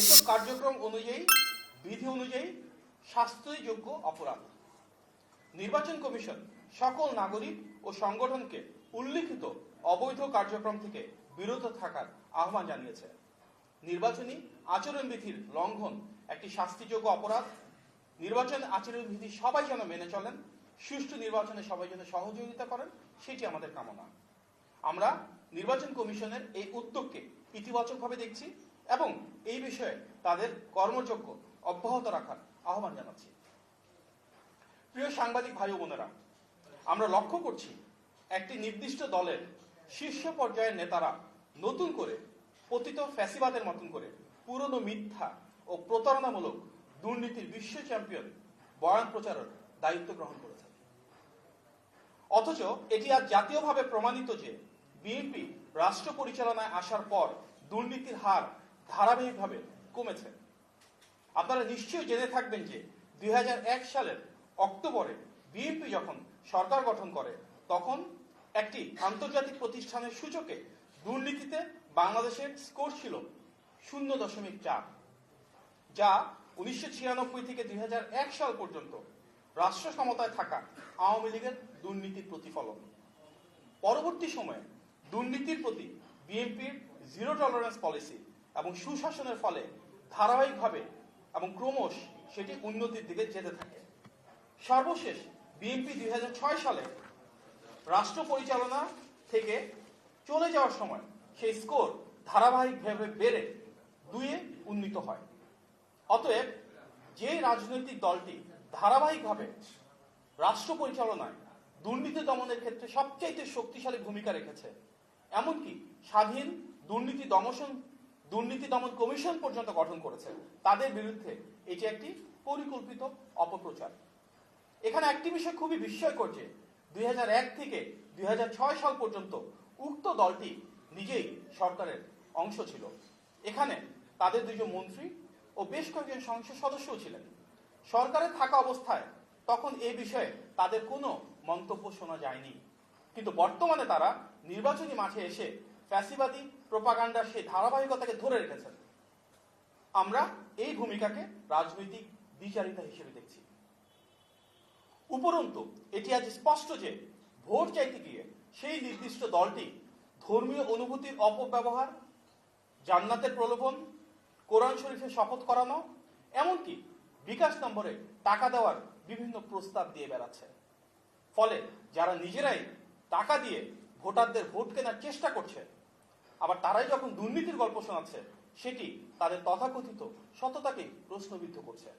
এসব কার্যক্রম অনুযায়ী, বিধি অনুযায়ী শাস্তিযোগ্য অপরাধ। নির্বাচন কমিশন সকল নাগরিক ও সংগঠনকে উল্লিখিত অবৈধ কার্যক্রম থেকে বিরত থাকার আহ্বান জানিয়েছে। নির্বাচনী আচরণবিধির লঙ্ঘন একটি শাস্তিযোগ্য অপরাধ। নির্বাচন আচরণবিধি সবাই যেন মেনে চলেন, সুষ্ঠু নির্বাচনে সবাই যেন সহযোগিতা করেন, সেটি আমাদের কামনা। আমরা নির্বাচন কমিশনের এই উদ্যোগকে ইতিবাচকভাবে দেখছি এবং এই বিষয়ে তাদের কর্মযোগ্য অব্যাহত রাখার আহ্বান জানাচ্ছি। প্রিয় সাংবাদিক ভাই বোনেরা, আমরা লক্ষ্য করছি একটি নির্দিষ্ট দলের শীর্ষ পর্যায়ের নেতারা নতুন করে পতিত ফ্যাসিবাদের মতন করে পুরনো মিথ্যা ও প্রতারণামূলক দুর্নীতির বিশ্ব চ্যাম্পিয়ন বয়ান প্রচারের দায়িত্ব গ্রহণ করেছেন। অথচ এটি আজ জাতীয়ভাবে প্রমাণিত যে বিএনপি রাষ্ট্র পরিচালনায় আসার পর দুর্নীতির হার ধারাবাহিকভাবে কমেছে। আপনারা নিশ্চয়ই জেনে থাকবেন যে দুই হাজার এক সালের অক্টোবরে বিএনপি যখন সরকার গঠন করে, তখন একটি আন্তর্জাতিক প্রতিষ্ঠানের সূচকে দুর্নীতিতে বাংলাদেশের স্কোর ছিল শূন্য দশমিক চার, যা উনিশশো ছিয়ানব্বই থেকে দুই হাজার এক সাল পর্যন্ত রাষ্ট্র ক্ষমতায় থাকা আওয়ামী লীগের দুর্নীতির প্রতিফলন। পরবর্তী সময়ে দুর্নীতির প্রতি বিএনপির জিরো টলারেন্স পলিসি এবং সুশাসনের ফলে ধারাবাহিকভাবে এবং ক্রমশ সেটি উন্নতির দিকে যেতে থাকে। সর্বশেষ বিএনপি দুই হাজার ছয় সালে রাষ্ট্র পরিচালনা থেকে চলে যাওয়ার সময় সেই স্কোর ধারাবাহিকভাবে বেড়ে দুয়ে উন্নীত হয়। অতএব যে রাজনৈতিক দলটি ধারাবাহিকভাবে রাষ্ট্র পরিচালনায় দুর্নীতি দমনের ক্ষেত্রে সবচাইতে শক্তিশালী ভূমিকা রেখেছে, এমনকি স্বাধীন দুর্নীতি দমন দুর্নীতি দমন কমিশন পর্যন্ত গঠন করেছে। তাদের বিরুদ্ধে এটি একটি পরিকল্পিত অপপ্রচার। এখানে একটি বিষয় খুবই বিস্ময়কর যে, দুই থেকে দুই হাজার ছয় সাল পর্যন্ত উক্ত দলটি নিজেই সরকারের অংশ ছিল। এখানে তাদের দুজন মন্ত্রী ও বেশ কয়েকজন সংসদ সদস্যও ছিলেন। সরকারে থাকা অবস্থায় তখন এ বিষয়ে তাদের কোনো মন্তব্য শোনা যায়নি। কিন্তু বর্তমানে তারা নির্বাচনী মাঠে এসে ফ্যাসিবাদী প্রোপাগান্ডার সেই ধারাবাহিকতাকে ধরে রেখেছেন। আমরা এই ভূমিকাকে রাজনৈতিক বিচারিতা হিসেবে দেখছি। উপরন্তু, এটি আজ স্পষ্ট যে ভোট চাইতে গিয়ে সেই নির্দিষ্ট দলটি ধর্মীয় অনুভূতির অপব্যবহার, জান্নাতের প্রলোভন, কোরআন শরীফে শপথ করানো, এমনকি বিকাশ নম্বরে টাকা দেওয়ার বিভিন্ন প্রস্তাব দিয়ে বেড়াচ্ছে। ফলে যারা নিজেরাই টাকা দিয়ে ভোটারদের ভোট কেনার চেষ্টা করছে। আবার তারাই যখন দুর্নীতির গল্প শোনাচ্ছে, সেটি তাদের তথাকথিত সততাকে প্রশ্নবিদ্ধ করছে।